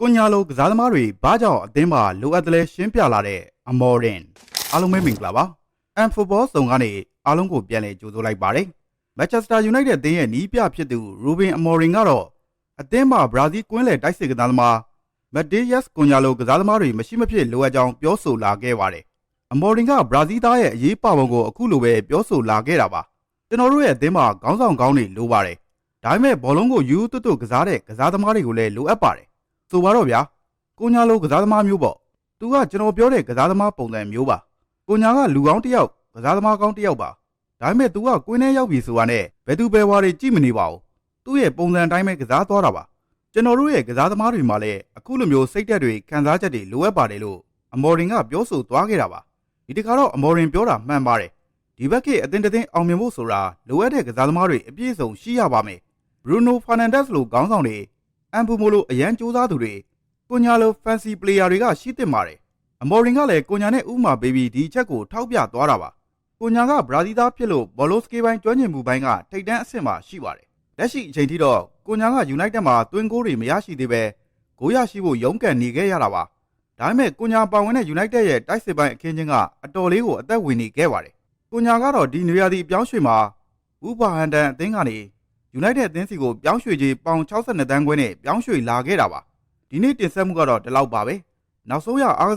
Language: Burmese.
ကိုညာလိုကစားသမားတွေဘာကြောင့်အသင်းမှာလိုအပ်တယ်လဲရှင်းပြလာတဲ့အမော်ရင်အားလုံးပဲမင်္ဂလာပါအမ်ဖူဘောစုံကနေအားလုံးကိုပြန်လည်ကြိုဆိုလိုက်ပါတယ်မန်ချက်စတာယူနိုက်တက်အသင်းရဲ့နီးပြဖြစ်သူရူဘင်အမော်ရင်ကတော့အသင်းမှာဘရာဇီးကွင်းလယ်တိုက်စစ်ကစားသမားမက်ဒေးယက်စ်ကိုညာလိုကစားသမားတွေမရှိမဖြစ်လိုအပ်ကြောင်းပြောဆိုလာခဲ့ပါတယ်အမော်ရင်ကဘရာဇီးသားရဲ့အရေးပါပုံကိုအခုလိုပဲပြောဆိုလာခဲ့တာပါကျွန်တော်တို့ရဲ့အသင်းမှာခေါင်းဆောင်ကောင်းတွေလိုပါတယ်ဒါပေမဲ့ဘောလုံးကိုယူသွတ်သွတ်ကစားတဲ့ကစားသမားတွေကိုလည်းလိုအပ်ပါတယ် ဆိုပါတော့ဗျာကိုညာလိုကစားသမားမျိုးပေါ့သူကကျွန်တော်ပြောတဲ့ကစားသမားပုံစံမျိုးပါကိုညာကလူကောင်းတစ်ယောက်ကစားသမားကောင်းတစ်ယောက်ပါဒါပေမဲ့သူကကွင်းထဲရောက်ပြီဆိုတာနဲ့ဘယ်သူဘယ်ဝါတွေကြည့်မနေပါဘူးသူ့ရဲ့ပုံစံအတိုင်းပဲကစားသွားတာပါကျွန်တော်တို့ရဲ့ကစားသမားတွေမှာလည်းအခုလိုမျိုးစိတ်သက်တွေခံစားချက်တွေလိုအပ်ပါတယ်လို့အမော်ရင်ကပြောဆိုသွားခဲ့တာပါဒီတခါတော့အမော်ရင်ပြောတာမှန်ပါတယ်ဒီဘက်ကအတင်းတင်းအောင်မြင်ဖို့ဆိုတာလိုအပ်တဲ့ကစားသမားတွေအပြည့်အစုံရှိရပါမယ်ဘရူနိုဖာနန်ဒက်စ်လိုခေါင်းဆောင်တွေ အမ်ပူမိုလိုအရန်စူးစားသူတွေကိုညာလို fancy player တွေကရှိသင့်ပါတယ်အမော်ရင်ကလည်းကိုညာနဲ့ဥမာဘေဘီဒီအချက်ကိုထောက်ပြသွားတာပါကိုညာကဘရာဇီးသားဖြစ်လို့ဘောလုံးစကေးပိုင်းကျွမ်းကျင်မှုပိုင်းကထိပ်တန်းအဆင့်မှာရှိပါတယ်လက်ရှိအချိန်ထိတော့ကိုညာက United မှာတွင်းကိုးတွေမရရှိသေးပဲဂိုးရရှိဖို့ရုန်းကန်နေခဲ့ရတာပါဒါပေမဲ့ကိုညာပါဝင်တဲ့ United ရဲ့တိုက်စစ်ပိုင်းအခင်းချင်းကအတော်လေးကိုအသက်ဝင်နေခဲ့ပါတယ်ကိုညာကတော့ဒီနွေရာသီအပြောင်းရွှေ့မှာဥပါဟန်တန်အသင်းကနေ United အသင်းစီကိုပြောင်းရွှေ့ကြေးပေါင်62တန်းခွဲနဲ့ပြောင်းရွှေ့လာခဲ့တာပါဒီနေ့တင်ဆက်မှုကတော့ဒီလောက်ပါပဲနောက်ဆုံးရအားက